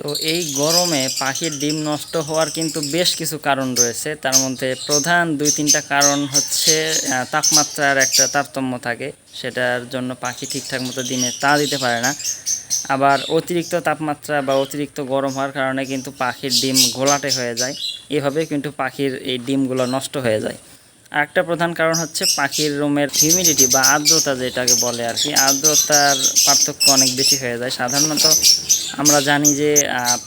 তো এই গরমে পাখির ডিম নষ্ট হওয়ার কিন্তু বেশ কিছু কারণ রয়েছে। তার মধ্যে প্রধান দুই তিনটা কারণ হচ্ছে তাপমাত্রার একটা তারতম্য থাকে, সেটার জন্য পাখি ঠিকঠাক মতো দিনে তা দিতে পারে না। আবার অতিরিক্ত তাপমাত্রা বা অতিরিক্ত গরম হওয়ার কারণে কিন্তু পাখির ডিম ঘোলাটে হয়ে যায়। এভাবে কিন্তু পাখির এই ডিমগুলো নষ্ট হয়ে যায়। আরেকটা প্রধান কারণ হচ্ছে পাখির রুমের হিউমিডিটি বা আর্দ্রতা যেটাকে বলে আর কি। আর্দ্রতার পার্থক্য অনেক বেশি হয়ে যায়। সাধারণত আমরা জানি যে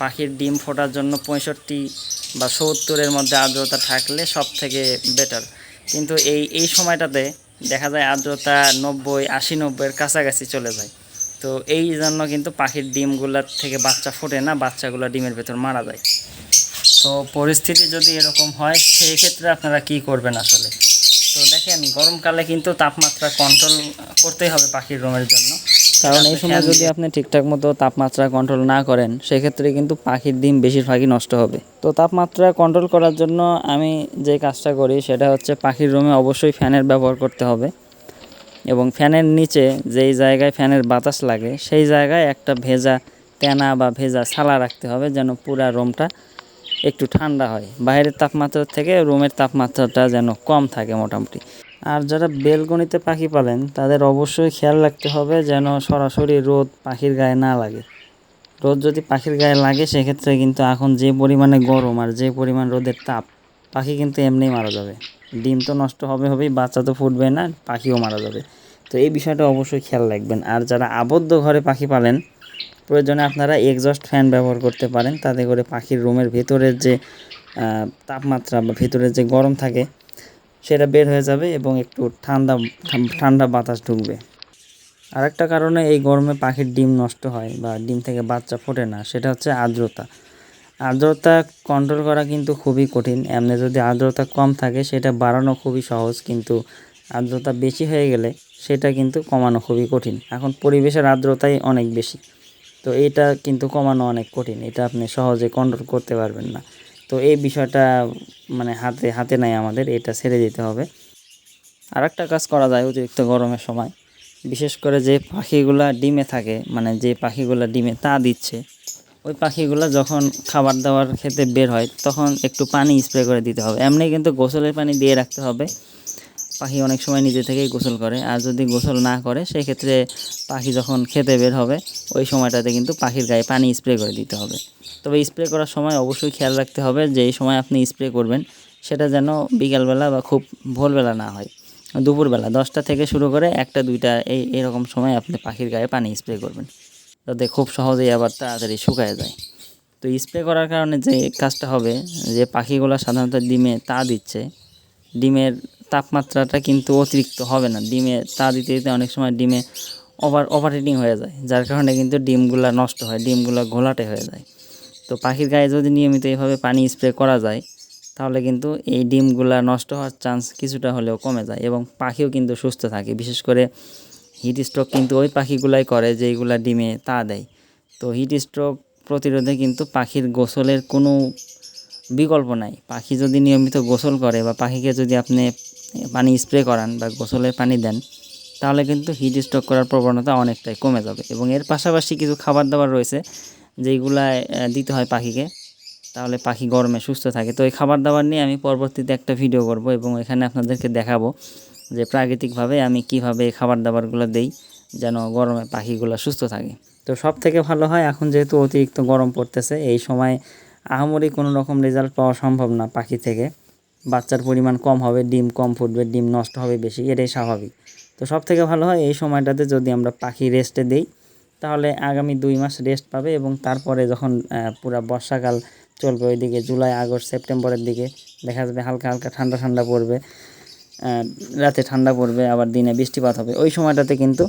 পাখির ডিম ফোটার জন্য পঁয়ষট্টি বা সত্তরের মধ্যে আর্দ্রতা থাকলে সব থেকে বেটার কিন্তু এই এই সময়টাতে দেখা যায় আর্দ্রতা নব্বই, আশি, নব্বইয়ের কাছাকাছি চলে যায়। তো এই জন্য কিন্তু পাখির ডিমগুলোর থেকে বাচ্চা ফোটে না, বাচ্চাগুলো ডিমের ভেতর মারা যায়। তো পরিস্থিতি যদি এরকম হয় সেই ক্ষেত্রে আপনারা কি করবেন আসলে? তো দেখেন গরমকালে কিন্তু তাপমাত্রা কন্ট্রোল করতেই হবে পাখির রুমের জন্য। কারণ এই সময় যদি আপনি ঠিকঠাক মতো তাপমাত্রা কন্ট্রোল না করেন সেক্ষেত্রে কিন্তু পাখির ডিম বেশিরভাগই নষ্ট হবে। তো তাপমাত্রা কন্ট্রোল করার জন্য আমি যে কাজটা করি সেটা হচ্ছে পাখির রুমে অবশ্যই ফ্যানের ব্যবহার করতে হবে। এবং ফ্যানের নিচে যেই জায়গায় ফ্যানের বাতাস লাগে সেই জায়গায় একটা ভেজা তেনা বা ভেজা ছালা রাখতে হবে যেন পুরা রুমটা একটু ঠান্ডা হয়। বাইরের তাপমাত্রার থেকে রুমের তাপমাত্রাটা যেন কম থাকে মোটামুটি। আর যারা বেলগনিতে পাখি পালেন, তাদের অবশ্যই খেয়াল রাখতে হবে যেন সরাসরি রোদ পাখির গায়ে না লাগে। রোদ যদি পাখির গায়ে লাগে, সেক্ষেত্রে কিন্তু এখন যে পরিমাণে গরম আর যে পরিমাণ রোদের তাপ, পাখি কিন্তু এমনিই মারা যাবে। ডিম তো নষ্ট হবে হবেই, বাচ্চা তো ফুটবে না, পাখিও মারা যাবে। তো এই বিষয়টা অবশ্যই খেয়াল রাখবেন। আর যারা আবদ্ধ ঘরে পাখি পালেন প্রয়োজনে আপনারা এক্সস্ট ফ্যান ব্যবহার করতে পারেন। তাতে করে পাখির রুমের ভেতরের যে তাপমাত্রা বা ভেতরের যে গরম থাকে, সেটা বের হয়ে যাবে এবং একটু ঠান্ডা ঠান্ডা বাতাস ঢুকবে। আরেকটা কারণে এই গরমে পাখির ডিম নষ্ট হয় বা ডিম থেকে বাচ্চা ফোটে না, সেটা হচ্ছে আর্দ্রতা। আর্দ্রতা কন্ট্রোল করা কিন্তু খুবই কঠিন। এমনি যদি আর্দ্রতা কম থাকে, সেটা বাড়ানো খুবই সহজ, কিন্তু আর্দ্রতা বেশি হয়ে গেলে সেটা কিন্তু কমানো খুবই কঠিন। এখন পরিবেশের আর্দ্রতাই অনেক বেশি। তো এটা কিন্তু কমানো অনেক কঠিন। এটা আপনি সহজে কন্ট্রোল করতে পারবেন না। তো এই বিষয়টা মানে হাতে হাতে নাই আমাদের, এটা ছেড়ে দিতে হবে। আর একটা কাজ করা যায় অতিরিক্ত গরমের সময়। বিশেষ করে যে পাখিগুলা ডিমে থাকে মানে যে পাখিগুলা ডিমে তা দিচ্ছে, ওই পাখিগুলো যখন খাবার দাবার খেতে বের হয়, তখন একটু পানি স্প্রে করে দিতে হবে। এমনি কিন্তু গোসলের পানি দিয়ে রাখতে হবে। পাখি অনেক সময় নিজে থেকেই গোসল করে। আর যদি গোসল না করে সেই ক্ষেত্রে পাখি যখন খেতে বের হবে, ওই সময়টাতে কিন্তু পাখির গায়ে পানি স্প্রে করে দিতে হবে। তবে স্প্রে করার সময় অবশ্যই খেয়াল রাখতে হবে যে এই সময় আপনি স্প্রে করবেন, সেটা যেন বিকালবেলা বা খুব ভোরবেলা না হয়। দুপুরবেলা দশটা থেকে শুরু করে একটা, দুইটা, এই এরকম সময় আপনি পাখির গায়ে পানি স্প্রে করবেন। যাতে খুব সহজেই আবার তাড়াতাড়ি শুকায় যায়। তো স্প্রে করার কারণে যে কাজটা হবে, যে পাখিগুলো সাধারণত ডিমে তা দিচ্ছে, ডিমের তাপমাত্রাটা কিন্তু অতিরিক্ত হবে না। ডিমে তা দিতে দিতে অনেক সময় ডিমে ওভার ওভারহিটিং হয়ে যায়, যার কারণে কিন্তু ডিমগুলো নষ্ট হয়, ডিমগুলো ঘোলাটে হয়ে যায়। তো পাখির গায়ে যদি নিয়মিত এইভাবে পানি স্প্রে করা যায়, তাহলে কিন্তু এই ডিমগুলা নষ্ট হওয়ার চান্স কিছুটা হলেও কমে যায় এবং পাখিও কিন্তু সুস্থ থাকে। বিশেষ করে হিট স্ট্রোক কিন্তু ওই পাখিগুলাই করে যেইগুলা ডিমে তা দেয়। তো হিট স্ট্রোক প্রতিরোধে কিন্তু পাখির গোসলের কোনো বিকল্প নাই। পাখি যদি নিয়মিত গোসল করে বা পাখিকে যদি আপনি পানি স্প্রে করান বা গোসলের পানি দেন, তাহলে কিন্তু হিট স্ট্রোক করার প্রবণতা অনেকটাই কমে যাবে। এবং এর পাশাপাশি কিছু খাবার দাবার রয়েছে যেইগুলা দিতে হয় পাখিকে, তাহলে পাখি গরমে সুস্থ থাকে। তো এই খাবার দাবার নিয়ে আমি পরবর্তীতে একটা ভিডিও করব এবং এখানে আপনাদেরকে দেখাবো যে প্রাকৃতিকভাবে আমি কীভাবে এই খাবার দাবারগুলো দেই, যেন গরমে পাখিগুলো সুস্থ থাকে। তো সব থেকে ভালো হয়, এখন যেহেতু অতিরিক্ত গরম পড়তেছে, এই সময় আহামরি কোনো রকম রেজাল্ট পাওয়া সম্ভব না পাখি থেকে। বাচ্চার পরিমাণ কম হবে, ডিম কম ফুটবে, ডিম নষ্ট হবে বেশি, এটাই স্বাভাবিক। তো সব থেকে ভালো হয় এই সময়টাতে যদি আমরা পাখি রেস্টে দেই, তাহলে আগামী দুই মাস রেস্ট পাবে এবং তারপরে যখন পুরা বর্ষাকাল চলবে ওইদিকে জুলাই, আগস্ট, সেপ্টেম্বরের দিকে, দেখা যাবে হালকা হালকা ঠান্ডা ঠান্ডা পড়বে রাতে ঠান্ডা পড়বে, আবার দিনে বৃষ্টিপাত হবে। ওই সময়টাতে কিন্তু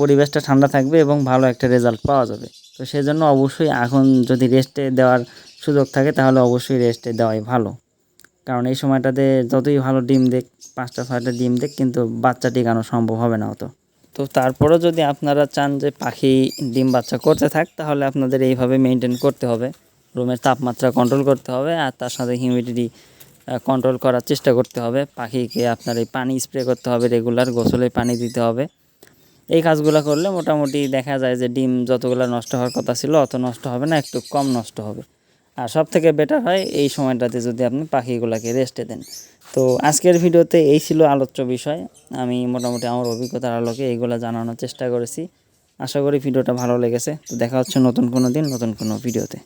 পরিবেশটা ঠান্ডা থাকবে এবং ভালো একটা রেজাল্ট পাওয়া যাবে। তো সেজন্য অবশ্যই এখন যদি রেস্টে দেওয়ার সুযোগ থাকে, তাহলে অবশ্যই রেস্টে দেওয়াই ভালো। কারণ এই সময়টাতে যতই ভালো ডিম দেখ, পাঁচটা, ছয়টা ডিম দেখ, কিন্তু বাচ্চা টিকানো সম্ভব হবে না অত। তো তারপরেও যদি আপনারা চান যে পাখি ডিম বাচ্চা করতে থাক, তাহলে আপনাদের এইভাবে মেনটেন করতে হবে। রুমের তাপমাত্রা কন্ট্রোল করতে হবে, আর তার সাথে হিউমিডিটি কন্ট্রোল করার চেষ্টা করতে হবে। পাখিকে আপনার এই পানি স্প্রে করতে হবে রেগুলার গোসলে পানি দিতে হবে। এই কাজগুলো করলে মোটামুটি দেখা যায় যে ডিম যতগুলো নষ্ট হওয়ার কথা ছিল, অত নষ্ট হবে না, একটু কম নষ্ট হবে। আর সব থেকে বেটার হয় এই সময়টাতে যদি আপনি পাখিগুলোকে রেস্টে দেন। তো আজকের ভিডিওতে এই ছিল আলোচ্য বিষয়। আমি মোটামুটি আমার অভিজ্ঞতার আলোকে এইগুলো জানানোর চেষ্টা করেছি। আশা করি ভিডিওটা ভালো লেগেছে। তো দেখা হচ্ছে নতুন কোনো দিন, নতুন কোনো ভিডিওতে।